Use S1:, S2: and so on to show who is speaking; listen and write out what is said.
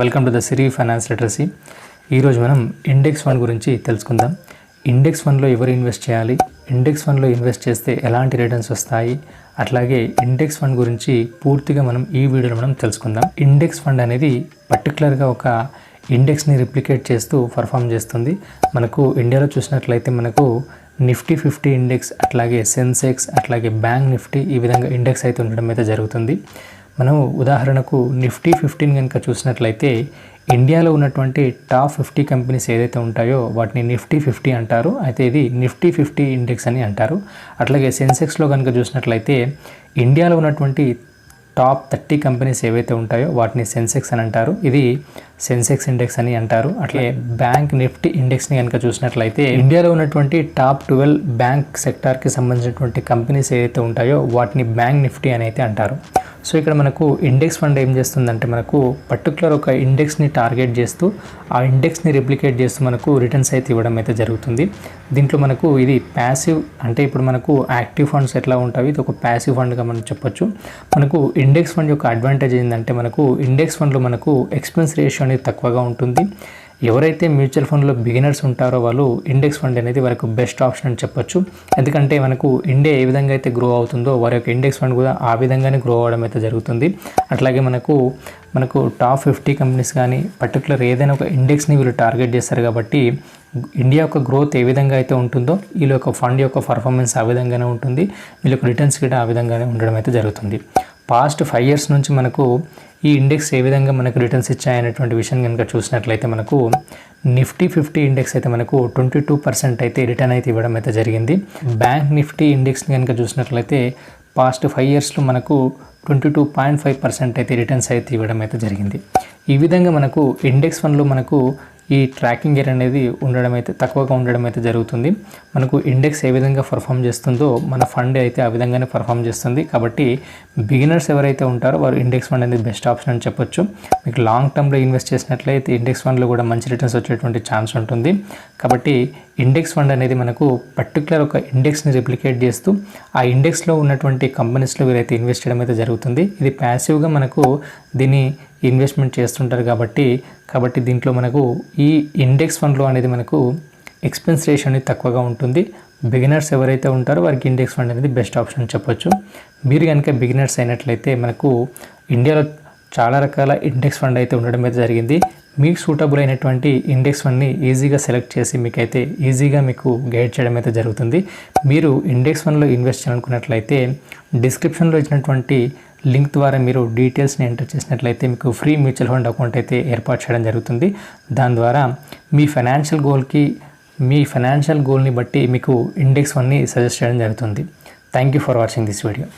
S1: Welcome to the Siri finance literacy ఈరోజు మనం index fund గురించి తెలుసుకుందాం. ఇండెక్స్ ఫండ్లో ఎవరు ఇన్వెస్ట్ చేయాలి? ఇండెక్స్ ఫండ్లో ఇన్వెస్ట్ చేస్తే ఎలాంటి రిటర్న్స్ వస్తాయి? అట్లాగే ఇండెక్స్ ఫండ్ గురించి పూర్తిగా మనం ఈ వీడియోలో మనం తెలుసుకుందాం. ఇండెక్స్ ఫండ్ అనేది పర్టికులర్గా ఒక ఇండెక్స్ని రిప్లికేట్ చేస్తూ పర్ఫామ్ చేస్తుంది. మనకు ఇండియాలో చూసినట్లయితే మనకు నిఫ్టీ ఫిఫ్టీ ఇండెక్స్ అట్లాగే సెన్సెక్స్ అట్లాగే బ్యాంక్ నిఫ్టీ ఈ విధంగా ఇండెక్స్ అయితే ఉండడం అయితే జరుగుతుంది. మనం ఉదాహరణకు నిఫ్టీ ఫిఫ్టీన్ కనుక చూసినట్లయితే ఇండియాలో ఉన్నటువంటి టాప్ ఫిఫ్టీ కంపెనీస్ ఏదైతే ఉంటాయో వాటిని నిఫ్టీ ఫిఫ్టీ అంటారు. అయితే ఇది నిఫ్టీ ఫిఫ్టీ ఇండెక్స్ అని అంటారు. అట్లాగే సెన్సెక్స్లో కనుక చూసినట్లయితే ఇండియాలో ఉన్నటువంటి టాప్ థర్టీ కంపెనీస్ ఏవైతే ఉంటాయో వాటిని సెన్సెక్స్ అని అంటారు. ఇది సెన్సెక్స్ ఇండెక్స్ అని అంటారు. అట్లే బ్యాంక్ నిఫ్టీ ఇండెక్స్ని కనుక చూసినట్లయితే ఇండియాలో ఉన్నటువంటి టాప్ ట్వెల్వ్ బ్యాంక్ సెక్టార్కి సంబంధించినటువంటి కంపెనీస్ ఏదైతే ఉంటాయో వాటిని బ్యాంక్ నిఫ్టీ అని అయితే అంటారు. సో ఇక్కడ మనకు ఇండెక్స్ ఫండ్ ఏం చేస్తుందంటే మనకు పర్టికులర్ ఒక ఇండెక్స్ని టార్గెట్ చేస్తూ ఆ ఇండెక్స్ని రిప్లికేట్ చేస్తూ మనకు రిటర్న్స్ అయితే ఇవ్వడం అయితే జరుగుతుంది. దీంట్లో మనకు ఇది ప్యాసివ్ అంటే ఇప్పుడు మనకు యాక్టివ్ ఫండ్స్ ఎట్లా ఉంటాయి ఇది ఒక ప్యాసివ్ ఫండ్గా మనం చెప్పొచ్చు. మనకు ఇండెక్స్ ఫండ్ యొక్క అడ్వాంటేజ్ ఏంటంటే మనకు ఇండెక్స్ ఫండ్లో మనకు ఎక్స్పెన్స్ రేషియో అనేది తక్కువగా ఉంటుంది. ఎవరైతే మ్యూచువల్ ఫండ్లో బిగినర్స్ ఉంటారో వాళ్ళు ఇండెక్స్ ఫండ్ అనేది వారికి బెస్ట్ ఆప్షన్ అని చెప్పొచ్చు. ఎందుకంటే మనకు ఇండియా ఏ విధంగా అయితే గ్రో అవుతుందో వారి యొక్క ఇండెక్స్ ఫండ్ కూడా ఆ విధంగానే గ్రో అవ్వడం అయితే జరుగుతుంది. అట్లాగే మనకు మనకు టాప్ ఫిఫ్టీ కంపెనీస్ కానీ పర్టికులర్ ఏదైనా ఒక ఇండెక్స్ని వీళ్ళు టార్గెట్ చేస్తారు కాబట్టి ఇండియా యొక్క గ్రోత్ ఏ విధంగా అయితే ఉంటుందో వీళ్ళ యొక్క ఫండ్ యొక్క పర్ఫార్మెన్స్ ఆ విధంగానే ఉంటుంది. వీళ్ళ యొక్క రిటర్న్స్ కూడా ఆ విధంగానే ఉండడం అయితే జరుగుతుంది. పాస్ట్ ఫైవ్ ఇయర్స్ నుంచి మనకు ఈ ఇండెక్స్ ఏ విధంగా మనకు రిటర్న్స్ ఇచ్చాయనేటువంటి విషయం కనుక చూసినట్లయితే మనకు నిఫ్టీ ఫిఫ్టీ ఇండెక్స్ అయితే మనకు ట్వంటీ టూ పర్సెంట్ అయితే రిటర్న్ అయితే ఇవ్వడం అయితే జరిగింది. బ్యాంక్ నిఫ్టీ ఇండెక్స్ని కనుక చూసినట్లయితే పాస్ట్ ఫైవ్ ఇయర్స్లో మనకు twenty two point five percent అయితే రిటర్న్స్ అయితే ఇవ్వడం అయితే జరిగింది. ఈ విధంగా మనకు ఇండెక్స్ ఫండ్లో మనకు ఈ ట్రాకింగ్ ఎయిర్ అనేది ఉండడం అయితే తక్కువగా ఉండడం అయితే జరుగుతుంది. మనకు ఇండెక్స్ ఏ విధంగా పర్ఫామ్ చేస్తుందో మన ఫండ్ అయితే ఆ విధంగానే పర్ఫామ్ చేస్తుంది. కాబట్టి బిగినర్స్ ఎవరైతే ఉంటారో వారు ఇండెక్స్ ఫండ్ అనేది బెస్ట్ ఆప్షన్ అని చెప్పొచ్చు. మీకు లాంగ్ టర్మ్లో ఇన్వెస్ట్ చేసినట్లయితే ఇండెక్స్ ఫండ్లో కూడా మంచి రిటర్న్స్ వచ్చేటువంటి ఛాన్స్ ఉంటుంది. కాబట్టి ఇండెక్స్ ఫండ్ అనేది మనకు పర్టికులర్ ఒక ఇండెక్స్ని రిప్లికేట్ చేస్తూ ఆ ఇండెక్స్లో ఉన్నటువంటి కంపెనీస్లో వీరైతే ఇన్వెస్ట్ చేయడం అయితే జరుగుతుంది. ఇది ప్యాసివ్గా మనకు దీన్ని ఇన్వెస్ట్మెంట్ చేస్తుంటారు కాబట్టి కాబట్టి దీంట్లో మనకు ఈ ఇండెక్స్ ఫండ్లో అనేది మనకు ఎక్స్పెన్స్ రేషియో అనేది తక్కువగా ఉంటుంది. బిగినర్స్ ఎవరైతే ఉంటారో వారికి ఇండెక్స్ ఫండ్ అనేది బెస్ట్ ఆప్షన్ అని చెప్పొచ్చు. మీరు కనుక బిగినర్స్ అయినట్లయితే మనకు ఇండియాలో చాలా రకాల ఇండెక్స్ ఫండ్ అయితే ఉండడం అయితే జరిగింది. మీకు సూటబుల్ అయినటువంటి ఇండెక్స్ ఫండ్ని ఈజీగా సెలెక్ట్ చేసి మీకైతే ఈజీగా మీకు గైడ్ చేయడం అయితే జరుగుతుంది. మీరు ఇండెక్స్ ఫండ్లో ఇన్వెస్ట్ చేయాలనుకున్నట్లయితే డిస్క్రిప్షన్లో ఇచ్చినటువంటి లింక్ ద్వారా మీరు డీటెయిల్స్ని ఎంటర్ చేసినట్లయితే మీకు ఫ్రీ మ్యూచువల్ ఫండ్ అకౌంట్ అయితే ఏర్పాటు చేయడం జరుగుతుంది. దాని ద్వారా మీ ఫైనాన్షియల్ గోల్కి మీ ఫైనాన్షియల్ గోల్ని బట్టి మీకు ఇండెక్స్ వన్ని సజెస్ట్ చేయడం జరుగుతుంది. Thank you for watching this video